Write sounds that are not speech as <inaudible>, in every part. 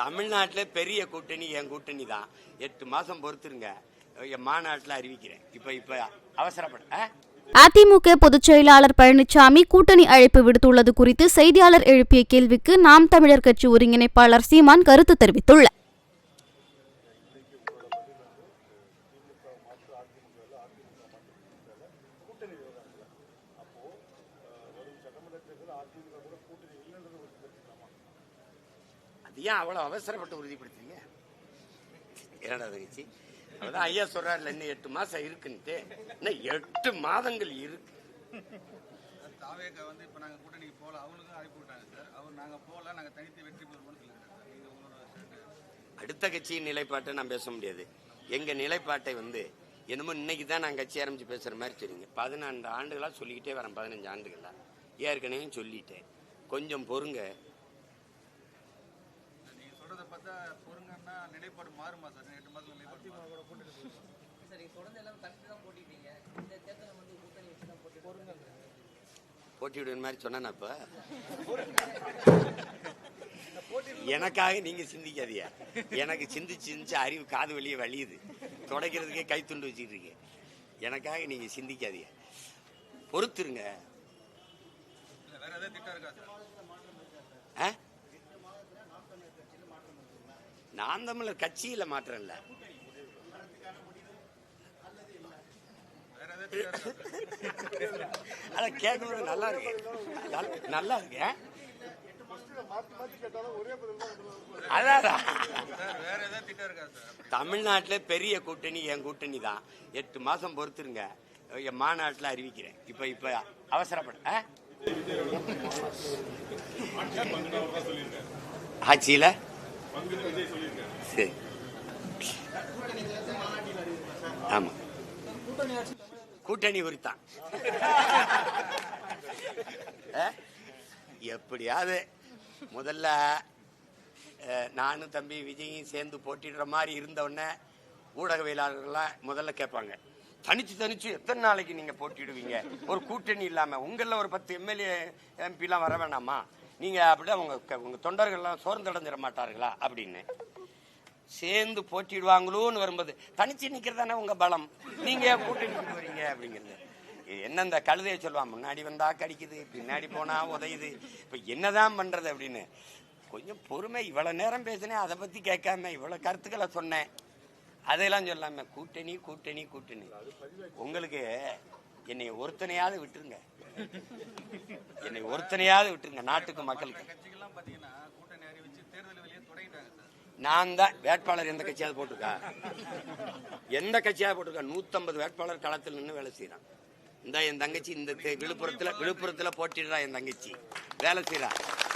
தமிழ்நாட்டில் பெரிய கூட்டணி என் கூட்டணி தான். எட்டு மாசம் பொறுத்துருங்க. என் மாநாட்டில் அறிவிக்கிறேன். இப்போ இப்போ அவசரப்பட? அதிமுக பொதுச் செயலாளர் பழனிசாமி கூட்டணி அழைப்பு விடுத்துள்ளது குறித்து செய்தியாளர் எழுப்பிய கேள்விக்கு நாம் தமிழர் கட்சி ஒருங்கிணைப்பாளர் சீமான் கருத்து தெரிவித்துள்ளார். ஏன் அவ்வளோ அவசரப்பட்டு உறுதிப்படுத்துறீங்க? இரண்டாவது கட்சி? அதான் ஐயா சொல்றாருல இன்னும் எட்டு மாசம் இருக்குன்ட்டு. இன்னும் எட்டு மாதங்கள் இருக்கு. தாவேக வந்து இப்போ கூட்டணிக்கு அழைப்பு விட்டாங்க சார். அவர் தனித்து வெற்றி பெறுவோம்னு அடுத்த கட்சியின் நிலைப்பாட்டை நான் பேச முடியாது. எங்க நிலைப்பாட்டை வந்து என்னமோ இன்னைக்கு தான் நான் கட்சி ஆரம்பிச்சு பேசுற மாதிரி சொல்றீங்க பதினான்கு ஆண்டுகளா சொல்லிக்கிட்டே வரேன் பதினஞ்சு ஆண்டுகளா ஏற்கனவே சொல்லிட்டேன். கொஞ்சம் பொறுங்க. பார்த்தா பொறுங்கன்னா நிலைப்பாடு மாறுமா சார்? எட்டு மாதம் நிலைப்பாடு மாறுமா? <laughs> போட்டியிடுற மாதிரி சொன்னா இப்ப? எனக்காக நீங்க சிந்திக்காதீங்க. எனக்கு சிந்திச்சு சிந்திச்சு அறிவு காது வெளியே வலியுது. துடைக்கிறதுக்கே கை துண்டு வச்சுட்டு இருக்கேன் எனக்காக நீங்க சிந்திக்காதீங்க. பொறுத்துருங்க இல்லை வேற ஏதாவது திட்டம் இருக்கா சார் ஆ? நான் தமிழர் கட்சியில மாற்றம் இல்லை. அத கேட்கறது நல்லா இருக்கு. நல்லா இருக்கு. ஆ? அதான் தமிழ்நாட்டில் பெரிய கூட்டணி என் கூட்டணி தான். எட்டு மாசம் பொறுத்துருங்க. என் மாநாட்டில் அறிவிக்கிறேன். இப்போ இப்போ அவசரப்பட ஆ? ஆட்சியில? சரி. ஆமா. கூட்டணி குறித்தான் எப்படியாவது முதல்ல நானும் தம்பி விஜயும் சேர்ந்து போட்டிடுற மாதிரி இருந்தவுடனே ஊடகவியலாளர்கள்லாம் முதல்ல கேட்பாங்க தனிச்சு தனிச்சு எத்தனை நாளைக்கு நீங்க போட்டிடுவீங்க ஒரு கூட்டணி இல்லாம. உங்கள ஒரு பத்து எம்எல்ஏ எம்பிலாம் வர வேணாமா? நீங்க அப்படி உங்க க- உங்க தொண்டர்கள்லாம் சோர்ந்தடைஞ்சிட மாட்டார்களா அப்படின்னு. சேர்ந்து போட்டிடுவாங்களோன்னு வரும்போது தனிச்சு நிக்கிறதானே உங்க பலம்? நீங்க கூட்டிட்டு வரீங்க அப்படிங்கிறது. என்ன இந்த கழுதையை சொல்லுவான் முன்னாடி வந்தா கடிக்குது பின்னாடி போனா உதையுது. இப்ப என்னதான் பண்றது அப்படின்னு. கொஞ்சம் பொறுமை இவ்வளவு நேரம் பேசினேன் அதை பத்தி கேட்காம இவ்வளவு கருத்துக்களை சொன்னேன். அதையெல்லாம் சொல்லாம கூட்டணி கூட்டணி கூட்டணி. உங்களுக்கு என்னை ஒருத்தனையாவது விட்டுருங்க. என்னை ஒருத்தனையாவது விட்டுருங்க நாட்டுக்கு மக்களுக்கு நான் தான் வேட்பாளர் எந்த கட்சியாவது போட்டிருக்கா? எந்த கட்சியாவது போட்டிருக்கா? நூத்தம்பது வேட்பாளர் களத்தில் நின்று வேலை செய்யறான் இந்த என் தங்கச்சி இந்த விழுப்புரத்துல விழுப்புரத்துல போட்டிடுறா என் தங்கச்சி. வேலை செய்யறா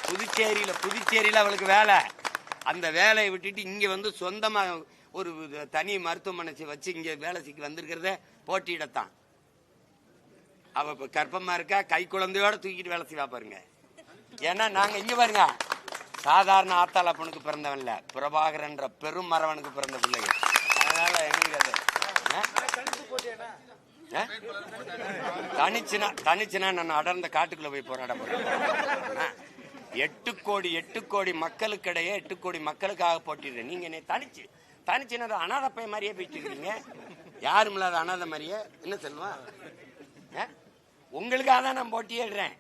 புதுச்சேரியில புதுச்சேரியில அவளுக்கு வேலை. அந்த வேலையை விட்டுட்டு இங்க வந்து சொந்தமா ஒரு தனி மருத்துவமனை வச்சு இங்க வேலை வந்திருக்கிறத போட்டியிடத்தான். அவ இப்போ கர்ப்பமா இருக்கா? கை குழந்தையோட தூக்கிட்டு வேலை செய்வா பாருங்க. ஏன்னா நாங்க இங்க பாருங்க. சாதாரண ஆத்தாள் அப்பனுக்கு பிறந்தவன்ல பிரபாகரன்ற பெரும் மரவனுக்கு பிறந்த பிள்ளைங்க. அதனால எங்களுக்கு அது ஆ? ஆ? தனிச்சுனா தனிச்சுனா நான் அடர்ந்த காட்டுக்குள்ள போய் போராட போறேன். ஆ? எட்டு கோடி எட்டு கோடி மக்களுக்கிடையே எட்டு கோடி மக்களுக்காக போட்டிடுறேன். நீங்க என்னை தனிச்சு என்ன அனாதை பைய மாதிரியே போயிட்டு இருக்கீங்க யாரும் இல்லாத அனாதை மாதிரியே என்ன சொல்லுவா? ஆ? உங்களுக்காக தான் நான் போட்டியிடுறேன்.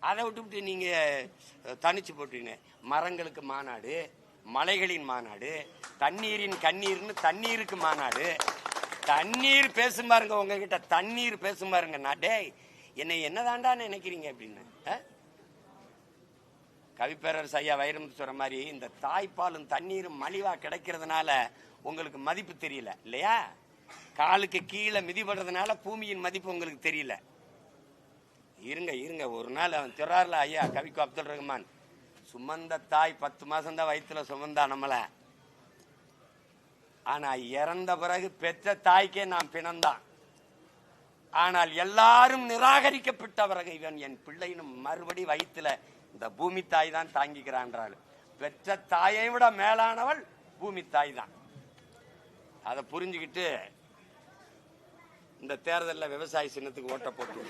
அதை விட்டுவிட்டு நீங்க தனிச்சு போட்டீங்க மரங்களுக்கு மாநாடு மலைகளின் மாநாடு தண்ணீரின் கண்ணீர்னு தண்ணீருக்கு மாநாடு. தண்ணீர் பேசும் பாருங்க உங்ககிட்ட தண்ணீர் பேசும் பாருங்க. நான் டேய் என்னை என்னதாண்டா நினைக்கிறீங்க அப்படின்னு கவிப்பேரரசு ஐயா வைரமுத்து சொல்ற மாதிரி இந்த தாய்ப்பாலும் தண்ணீரும் மலிவா கிடைக்கிறதுனால உங்களுக்கு மதிப்பு தெரியல இல்லையா? காலுக்கு கீழே மிதிப்படுறதுனால பூமியின் மதிப்பு உங்களுக்கு தெரியல. இருங்க இருங்க ஒரு நாள் அவன் திறார்ல ஐயா கவிக்கு அப்துல் ரஹ்மான். சுமந்த தாய் பத்து மாசம் தான் வயிற்றுல சுமந்தா நம்மள. ஆனா இறந்த பிறகு பெற்ற தாய்க்கே நான் பிணந்தான். ஆனால் எல்லாரும் நிராகரிக்கப்பட்ட பிறகு இவன் என் பிள்ளைன்னு மறுபடி வயிற்றுல இந்த பூமி தாய் தான் தாங்கிக்கிறான்றாள். பெற்ற தாயை விட மேலானவள் பூமி தாய் தான் அதை புரிஞ்சுக்கிட்டு இந்த தேர்தலில் விவசாய சின்னத்துக்கு ஓட்ட போட்டு.